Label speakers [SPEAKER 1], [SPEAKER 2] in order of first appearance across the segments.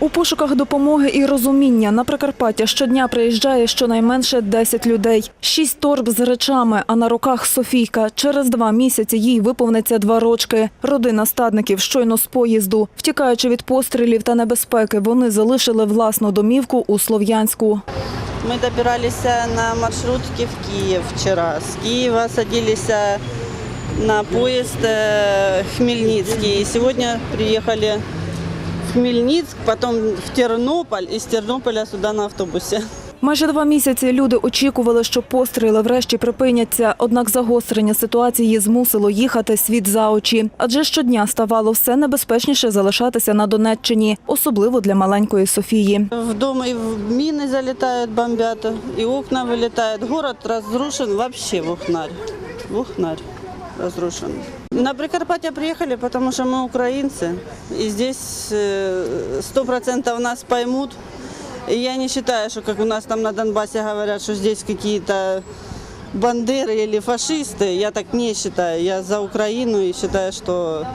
[SPEAKER 1] У пошуках допомоги і розуміння на Прикарпаття щодня приїжджає щонайменше 10 людей. Шість торб з речами, а на руках Софійка. Через два місяці їй виповниться два рочки. Родина стадників щойно з поїзду. Втікаючи від пострілів та небезпеки, вони залишили власну домівку у Слов'янську.
[SPEAKER 2] Мы добирались на маршрутке в Киев вчера. С Киева садились на поезд э, Хмельницкий. И сегодня приехали в Хмельницк, потом в Тернополь, и с Тернополя сюда на автобусе.
[SPEAKER 1] Майже два місяці люди очікували, що постріли врешті припиняться. Однак загострення ситуації змусило їхати світ за очі. Адже щодня ставало все небезпечніше залишатися на Донеччині, особливо для маленької Софії.
[SPEAKER 2] В дом и в мины залетают, бомбят, и окна вылетают. Город разрушен вообще в Ухнарь. В Ухнарь разрушен. На Прикарпатье приехали, потому что мы украинцы. И здесь э, сто процентов нас поймут. И я не считаю, что как у нас там на Донбассе говорят, что здесь какие-то бандеры или фашисты. Я так не считаю. Я за Украину и считаю, что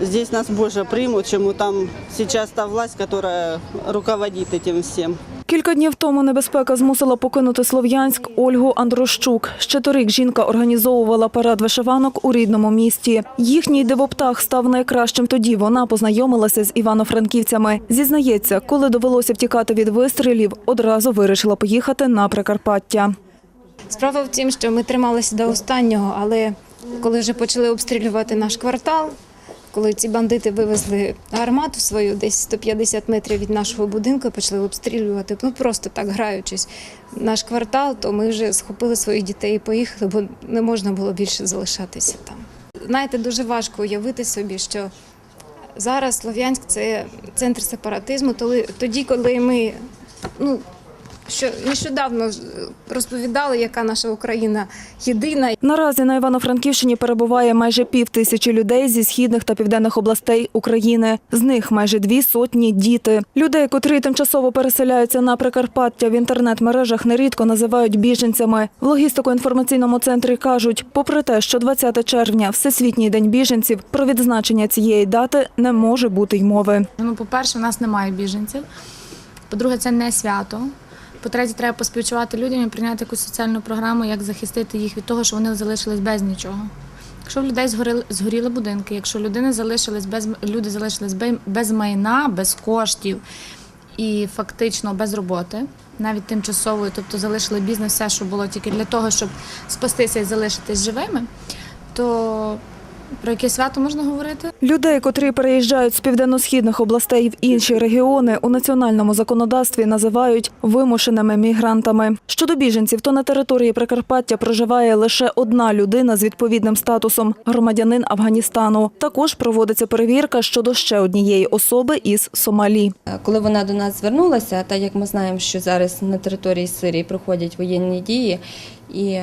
[SPEAKER 2] здесь нас больше примут, чем там сейчас та власть, которая руководит этим всем.
[SPEAKER 1] Кілька днів тому небезпека змусила покинути Слов'янськ Ольгу Андрощук. Ще торік жінка організовувала парад вишиванок у рідному місті. Їхній дивоптах став найкращим тоді. Вона познайомилася з івано-франківцями. Зізнається, коли довелося втікати від вистрілів, одразу вирішила поїхати на Прикарпаття.
[SPEAKER 3] Справа в тім, що ми трималися до останнього, але коли вже почали обстрілювати наш квартал, коли ці бандити вивезли гармату свою десь 150 метрів від нашого будинку почали обстрілювати, ну просто так граючись, наш квартал, то ми вже схопили своїх дітей і поїхали, бо не можна було більше залишатися там. Знаєте, дуже важко уявити собі, що зараз Слов'янськ це центр сепаратизму, тоді, коли ми ну, що нещодавно е, розповідали, яка наша Україна єдина.
[SPEAKER 1] Наразі на Івано-Франківщині перебуває майже пів тисячі людей зі східних та південних областей України. З них майже дві сотні діти. Людей, котрі тимчасово переселяються на Прикарпаття в інтернет-мережах, нерідко називають біженцями. В логістико-інформаційному центрі кажуть, попри те, що 20 червня Всесвітній день біженців, про відзначення цієї дати не може бути й мови.
[SPEAKER 4] Ну, по-перше, у нас немає біженців. По-друге, це не свято. По-третє, треба поспівчувати людям і прийняти якусь соціальну програму, як захистити їх від того, що вони залишились без нічого. Якщо в людей згоріли, згоріли будинки, якщо людини залишились без люди залишились бе- без майна, без коштів і фактично без роботи, навіть тимчасової, тобто залишили бізнес, все, що було тільки для того, щоб спастися і залишитись живими, то про яке свято можна говорити?
[SPEAKER 1] Людей, котрі переїжджають з південно-східних областей в інші регіони, у національному законодавстві називають вимушеними мігрантами. Щодо біженців, то на території Прикарпаття проживає лише одна людина з відповідним статусом громадянин Афганістану. Також проводиться перевірка щодо ще однієї особи із Сомалі.
[SPEAKER 5] Коли вона до нас звернулася, так як ми знаємо, що зараз на території Сирії проходять воєнні дії, і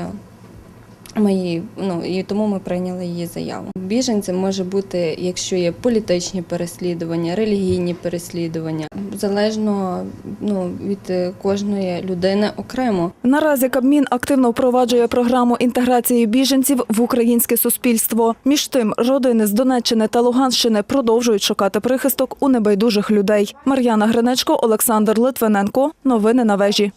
[SPEAKER 5] ми її, ну і тому ми прийняли її заяву. Біженцем може бути, якщо є політичні переслідування, релігійні переслідування, залежно ну, від е, кожної людини окремо.
[SPEAKER 1] Наразі Кабмін активно впроваджує програму інтеграції біженців в українське суспільство. Між тим, родини з Донеччини та Луганщини продовжують шукати прихисток у небайдужих людей. Мар'яна Гринечко, Олександр Литвиненко. Новини на вежі.